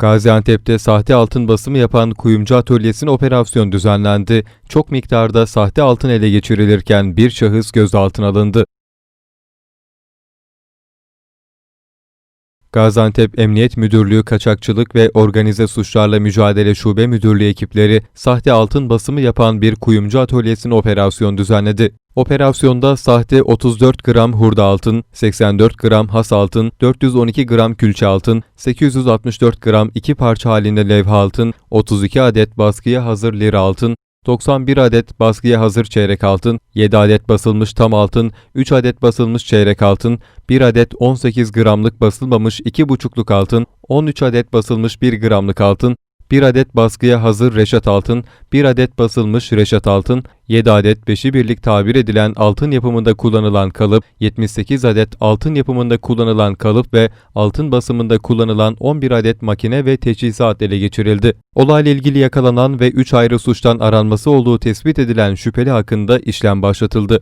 Gaziantep'te sahte altın basımı yapan kuyumcu atölyesine operasyon düzenlendi. Çok miktarda sahte altın ele geçirilirken bir şahıs gözaltına alındı. Gaziantep Emniyet Müdürlüğü Kaçakçılık ve Organize Suçlarla Mücadele Şube Müdürlüğü ekipleri sahte altın basımı yapan bir kuyumcu atölyesine operasyon düzenledi. Operasyonda sahte 34 gram hurda altın, 84 gram has altın, 412 gram külçe altın, 864 gram iki parça halinde levha altın, 32 adet baskıya hazır lira altın, 91 adet baskıya hazır çeyrek altın, 7 adet basılmış tam altın, 3 adet basılmış çeyrek altın, 1 adet 18 gramlık basılmamış 2,5'luk altın, 13 adet basılmış 1 gramlık altın, 1 adet baskıya hazır reşat altın, 1 adet basılmış reşat altın, 7 adet beşi birlik tabir edilen altın yapımında kullanılan kalıp, 78 adet altın yapımında kullanılan kalıp ve altın basımında kullanılan 11 adet makine ve teçhizat ele geçirildi. Olayla ilgili yakalanan ve 3 ayrı suçtan aranması olduğu tespit edilen şüpheli hakkında işlem başlatıldı.